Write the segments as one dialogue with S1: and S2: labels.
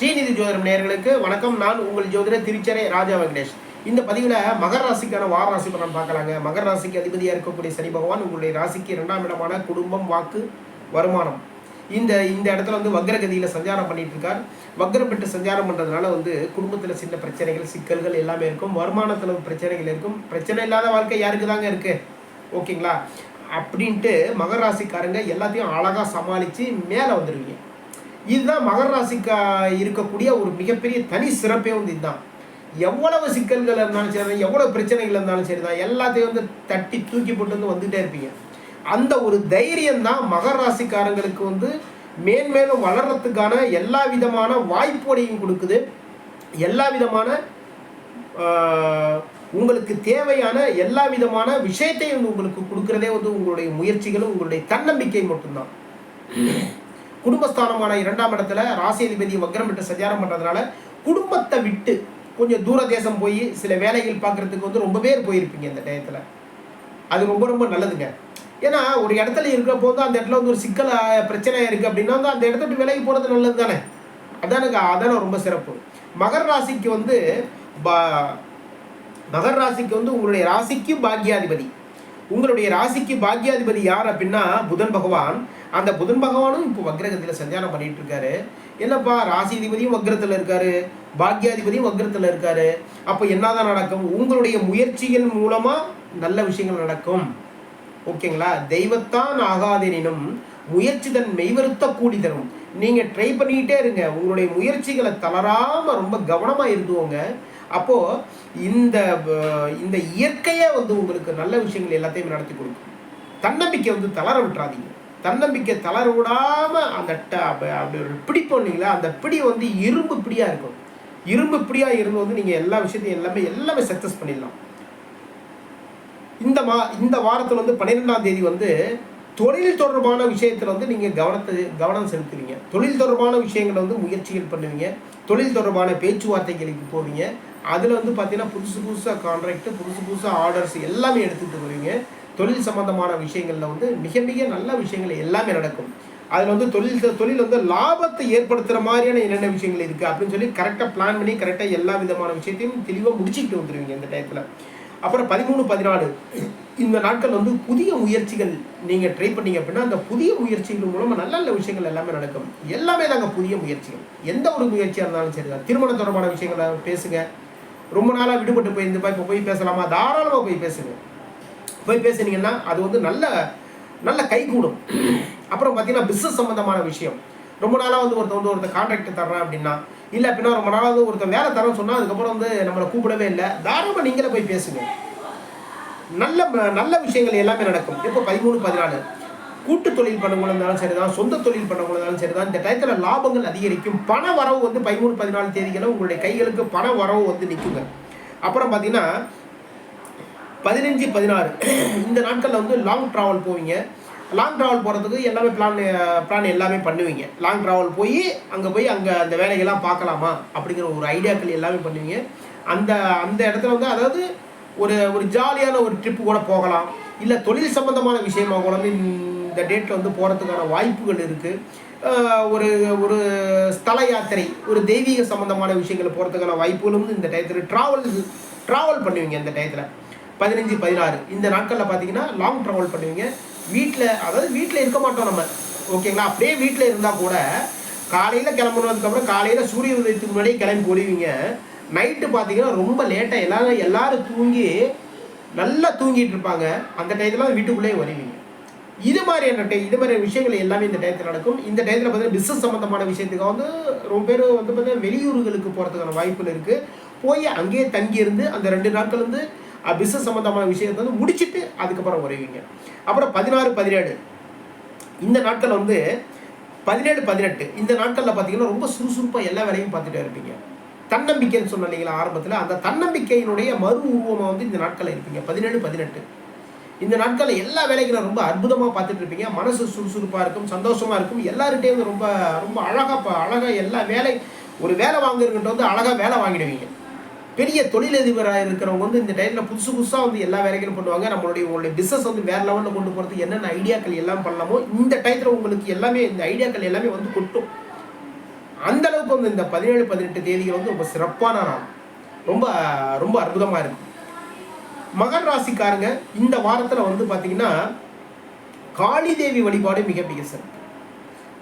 S1: ஸ்ரீநிதி ஜோதிடம் நேர்களுக்கு வணக்கம். நான் உங்கள் ஜோதிடர் திருச்சரை ராஜா வெங்கடேஷ். இந்த பதிவில் மகர ராசிக்கான வார ராசி பலன் பார்க்கலாங்க. மகர ராசிக்கு அதிபதியாக இருக்கக்கூடிய சனி பகவான் உங்களுடைய ராசிக்கு இரண்டாம் இடமான குடும்பம் வாக்கு வருமானம். இந்த இந்த இடத்துல வந்து வக்ரகதியில் சஞ்சாரம் பண்ணிட்டு இருக்கார். வக்ரம் பெற்று சஞ்சாரம் பண்ணுறதுனால வந்து குடும்பத்தில் சின்ன பிரச்சனைகள் சிக்கல்கள் எல்லாமே இருக்கும். வருமானத்தில் பிரச்சனைகள் இருக்கும். பிரச்சனை இல்லாத வாழ்க்கை யாருக்கு தாங்க இருக்கு? ஓகேங்களா? அப்படின்ட்டு மகர ராசிக்காரங்க எல்லாத்தையும் அழகாக சமாளித்து மேலே வந்துடுவீங்க இதுதான் மகர ராசிக்கா இருக்கக்கூடிய ஒரு மிகப்பெரிய தனி சிறப்பே வந்து இதுதான். எவ்வளவு சிக்கல்கள் இருந்தாலும் சரி எவ்வளவு பிரச்சனைகள் இருந்தாலும் சரி தான் எல்லாத்தையும் வந்து தட்டி தூக்கி போட்டு வந்து வந்துகிட்டே இருப்பீங்க. அந்த ஒரு தைரியம் தான் மகர ராசிக்காரங்களுக்கு வந்து மேன்மேலும் வளர்றதுக்கான எல்லா விதமான வாய்ப்போடையும் கொடுக்குது. எல்லா விதமான உங்களுக்கு தேவையான எல்லா விதமான விஷயத்தையும் வந்து உங்களுக்கு கொடுக்குறதே வந்து உங்களுடைய முயற்சிகளும் உங்களுடைய தன்னம்பிக்கை மட்டும்தான். குடும்பஸ்தானமான இரண்டாம் இடத்துல ராசி அதிபதி வக்ரம் விட்டு சஞ்சாரம் பண்ணுறதுனால குடும்பத்தை விட்டு கொஞ்சம் தூர தேசம் போய் சில வேலைகள் பார்க்குறதுக்கு வந்து ரொம்ப பேர் போயிருப்பீங்க இந்த டயத்தில். அது ரொம்ப ரொம்ப நல்லதுங்க. ஏன்னா ஒரு இடத்துல இருக்கிற போது அந்த இடத்துல வந்து ஒரு சிக்கல் பிரச்சனை இருக்குது அப்படின்னா வந்து அந்த இடத்த விட்டு விலகி போகிறது நல்லது தானே? அதானுங்க அதான ரொம்ப சிறப்பு. மகர ராசிக்கு வந்து பா மகர ராசிக்கு வந்து உங்களுடைய ராசிக்கு பாக்யாதிபதி. உங்களுடைய ராசிக்கு பாக்யாதிபதி யார் அப்படின்னா புதன் பகவான். அந்த புதன் பகவானும் இப்போ வக்ரகத்தில் சஞ்சாரம் பண்ணிட்டு இருக்காரு என்னப்பா ராசிதிபதியும் வக்ரத்தில் இருக்காரு. பாக்யாதிபதியும் வக்ரத்தில் இருக்காரு. அப்போ என்னதான் நடக்கும்? உங்களுடைய முயற்சிகள் மூலமா நல்ல விஷயங்கள் நடக்கும். ஓகேங்களா? தெய்வத்தான் ஆகாதெனினும் முயற்சி தன் மெய்வருத்த கூடி தரும். நீங்க ட்ரை பண்ணிக்கிட்டே இருங்க. உங்களுடைய முயற்சிகளை தளராம ரொம்ப கவனமா இருந்துவோங்க அப்போ இந்த இந்த இயற்கையே வந்து உங்களுக்கு நல்ல விஷயங்கள் எல்லாத்தையும் நடத்தி கொடுக்கும். தன்னம்பிக்கை வந்து தளர விட்டுறாதீங்க. தன்னம்பிக்கை தளர விடாமல் அந்த அப்படி ஒரு பிடி போனீங்களா அந்த பிடி வந்து இரும்பு பிடியாக இருக்கும். இரும்பு பிடியாக இருந்து வந்து எல்லா விஷயத்தையும் எல்லாமே எல்லாமே சக்ஸஸ் பண்ணிடலாம். இந்த மா இந்த வாரத்தில் வந்து பன்னிரெண்டாம் தேதி வந்து தொழில் தொடர்பான விஷயத்தில் வந்து நீங்கள் கவனத்தை கவனம் செலுத்துவீங்க. தொழில் தொடர்பான விஷயங்களை வந்து முயற்சிகள் பண்ணுவீங்க. தொழில் தொடர்பான பேச்சுவார்த்தைகளுக்கு போவீங்க. அதில் வந்து பார்த்தீங்கன்னா புதுசு புதுசாக கான்ட்ராக்ட் புதுசு புதுசாக ஆர்டர்ஸ் எல்லாமே எடுத்துகிட்டு வருவீங்க. தொழில் சம்பந்தமான விஷயங்களில் வந்து மிக மிக நல்ல விஷயங்கள் எல்லாமே நடக்கும். அதில் வந்து தொழில் தொழில் வந்து லாபத்தை ஏற்படுத்துகிற மாதிரியான என்னென்ன விஷயங்கள் இருக்குது அப்படின்னு சொல்லி கரெக்டாக பிளான் பண்ணி கரெக்டாக எல்லா விதமான விஷயத்தையும் தெளிவாக முடிச்சுக்கிட்டு வந்துடுவீங்க இந்த டயத்தில் அப்புறம் பதிமூணு பதினாலு இந்த நாட்கள் வந்து புதிய முயற்சிகள் நீங்கள் ட்ரை பண்ணீங்க அப்படின்னா அந்த புதிய முயற்சிகள் மூலமாக நல்ல நல்ல விஷயங்கள் எல்லாமே நடக்கும். எல்லாமே தாங்க புதிய முயற்சிகள். எந்த ஒரு முயற்சியாக இருந்தாலும் சரி தான். திருமண தொடர்பான விஷயங்களை பேசுங்க. ரொம்ப நாளாக விடுபட்டு போயிருந்துப்பா இப்போ போய் பேசலாமா? தாராளமாக போய் பேசுங்க. போய் பேசுனீங்கன்னா அது வந்து நல்ல நல்ல கைகூடும் அப்புறம் பார்த்தீங்கன்னா பிஸ்னஸ் சம்மந்தமான விஷயம். ரொம்ப நாளாக வந்து ஒருத்தன் வந்து ஒருத்தர் கான்ட்ராக்ட் தர்றேன் அப்படின்னா இல்லை அப்படின்னா ரொம்ப நாளாக வந்து ஒருத்தர் வேலை தரேன்னு சொன்னால் அதுக்கப்புறம் வந்து நம்மளை கூப்பிடவே இல்லை. தாராளமாக நீங்களே போய் பேசுங்க. நல்ல நல்ல விஷயங்கள் எல்லாமே நடக்கும். இப்போ பதிமூணு பதினாலு. கூட்டு தொழில் பண்ணவங்களும் இருந்தாலும் சரிதான் சொந்த தொழில் பண்ணவங்களும் இருந்தாலும் சரிதான். இந்த டயத்தில் லாபங்கள் அதிகரிக்கும். பண வரவு வந்து பதிமூணு பதினாலு தேதிகளில் உங்களுடைய கைகளுக்கு பண வரவு வந்து நிற்குங்க அப்புறம் பார்த்தீங்கன்னா பதினஞ்சு பதினாறு. இந்த நாட்களில் வந்து லாங் ட்ராவல் போவீங்க. லாங் ட்ராவல் போகிறதுக்கு எல்லாமே பிளான் பிளான் எல்லாமே பண்ணுவீங்க. லாங் ட்ராவல் போய் அங்கே போய் அங்கே அந்த வேலைகள்லாம் பார்க்கலாமா? அப்படிங்கிற ஒரு ஐடியாக்கள் எல்லாமே பண்ணுவீங்க. அந்த அந்த இடத்துல வந்து அதாவது ஒரு ஒரு ஜாலியான ஒரு ட்ரிப்பு கூட போகலாம். இல்லை தொழில் சம்மந்தமான விஷயமா கூட வந்து இந்த டேட்டில் வந்து போகிறதுக்கான வாய்ப்புகள் இருக்குது ஒரு ஒரு ஸ்தல யாத்திரை ஒரு தெய்வீக சம்மந்தமான விஷயங்கள் போகிறதுக்கான வாய்ப்புகளும் இந்த டயத்தில் ட்ராவல் ட்ராவல் பண்ணுவீங்க இந்த டயத்தில். பதினஞ்சு பதினாறு. இந்த நாட்களில் பார்த்தீங்கன்னா லாங் ட்ராவல் பண்ணுவீங்க. வீட்டில் அதாவது வீட்டில் இருக்க மாட்டோம் நம்ம. ஓகேங்களா? அப்படியே வீட்டில் இருந்தால் கூட காலையில் கிளம்புனதுக்கப்புறம் காலையில் சூரிய உதயத்துக்கு முன்னாடியே கிளம்பி போடுவீங்க நைட்டு பார்த்தீங்கன்னா ரொம்ப லேட்டாக எல்லாரும் எல்லாரும் தூங்கி நல்லா தூங்கிட்டு இருப்பாங்க. அந்த டயத்தில் வீட்டுக்குள்ளேயே வருவீங்க. இது மாதிரியான டை இது மாதிரி விஷயங்கள் எல்லாமே இந்த டயத்தில் நடக்கும். இந்த டயத்தில் பார்த்தீங்கன்னா பிஸ்னஸ் சம்மந்தமான விஷயத்துக்கு வந்து ரொம்ப பேர் வந்து பார்த்தீங்கன்னா வெளியூர்களுக்கு போகிறதுக்கான வாய்ப்புகள் இருக்குது போய் அங்கேயே தங்கி இருந்து அந்த ரெண்டு நாட்கள் வந்து பிஸ்னஸ் சம்மந்தமான விஷயத்தை வந்து முடிச்சிட்டு அதுக்கப்புறம் வருவீங்க. அப்புறம் பதினாறு பதினேழு. இந்த நாட்கள் வந்து பதினேழு பதினெட்டு. இந்த நாட்களில் பார்த்தீங்கன்னா ரொம்ப சுறுசுறுப்பாக எல்லா வேலையும் பார்த்துட்டே இருப்பீங்க. தன்னம்பிக்கைன்னு சொன்ன இல்லைங்களா ஆரம்பத்தில்? அந்த தன்னம்பிக்கையினுடைய மறு உருவமாக வந்து இந்த நாட்களில் இருப்பீங்க. பதினேழு பதினெட்டு. இந்த நாட்களில் எல்லா வேலைகளும் ரொம்ப அற்புதமாக பார்த்துட்டு இருப்பீங்க. மனசு சுறுசுறுப்பாக இருக்கும் சந்தோஷமாக இருக்கும். எல்லார்கிட்டையும் வந்து ரொம்ப ரொம்ப அழகாக அழகாக எல்லா வேலை ஒரு வேலை வாங்குறவங்கிட்ட வந்து அழகாக வேலை வாங்கிடுவீங்க. பெரிய தொழிலதிபராக இருக்கிறவங்க வந்து இந்த டைமில் புதுசு புதுசாக வந்து எல்லா வேலைகளும் பண்ணுவாங்க. நம்மளுடைய உங்களுடைய பிஸ்னஸ் வந்து வேறு லெவலில் கொண்டு போகிறதுக்கு என்னென்ன ஐடியாக்கள் எல்லாம் பண்ணலாமோ இந்த டயத்தில் உங்களுக்கு எல்லாமே இந்த ஐடியாக்கள் எல்லாமே வந்து கொட்டும். அந்த அளவுக்கு வந்து இந்த பதினேழு பதினெட்டு தேதிகள் வந்து ரொம்ப சிறப்பான நாள். ரொம்ப ரொம்ப அற்புதமாக இருக்கும் மகர் ராசிக்காரங்க இந்த வாரத்தில் வந்து பார்த்தீங்கன்னா காளி தேவி வழிபாடு மிக மிக சிறப்பு.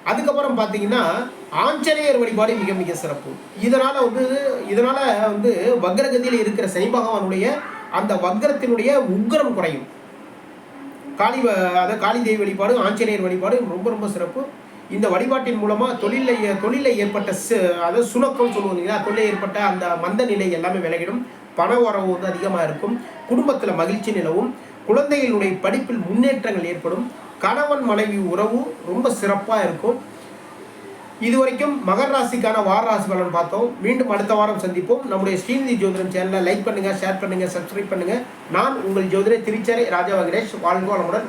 S1: அதுக்கப்புறம் பார்த்தீங்கன்னா ஆஞ்சநேயர் வழிபாடு மிக மிக சிறப்பு. இதனால் வந்து இதனால் வந்து வக்ரகதியில் இருக்கிற சனி பகவானுடைய அந்த வக்ரத்தினுடைய உக்ரம் குறையும். காளி அதாவது காளி தேவி வழிபாடு ஆஞ்சநேயர் வழிபாடு ரொம்ப ரொம்ப சிறப்பு. இந்த வழிபாட்டின் மூலமாக தொழிலில் ஏ- தொழிலில் ஏற்பட்ட சு- அதாவது சுணக்கம் சொல்லுவோம் இல்லைங்களா தொழிலில் ஏற்பட்ட அந்த மந்த நிலை எல்லாமே விலகிடும். பண வரவு வந்து அதிகமாக இருக்கும். குடும்பத்தில் மகிழ்ச்சி நிலவும். குழந்தைகளுடைய படிப்பில் முன்னேற்றங்கள் ஏற்படும். கணவன் மனைவி உறவும் ரொம்ப சிறப்பாக இருக்கும். இதுவரைக்கும் மகர ராசிக்கான வார ராசி பலன் பார்த்தோம். மீண்டும் அடுத்த வாரம் சந்திப்போம். நம்முடைய ஸ்ரீநிதி ஜோதிடம் சேனலை லைக் பண்ணுங்க ஷேர் பண்ணுங்க சப்ஸ்கிரைப் பண்ணுங்க. நான் உங்கள் ஜோதிடர் திருச்சரை ராஜா வெங்கடேஷ். வாழ்க வளமுடன்.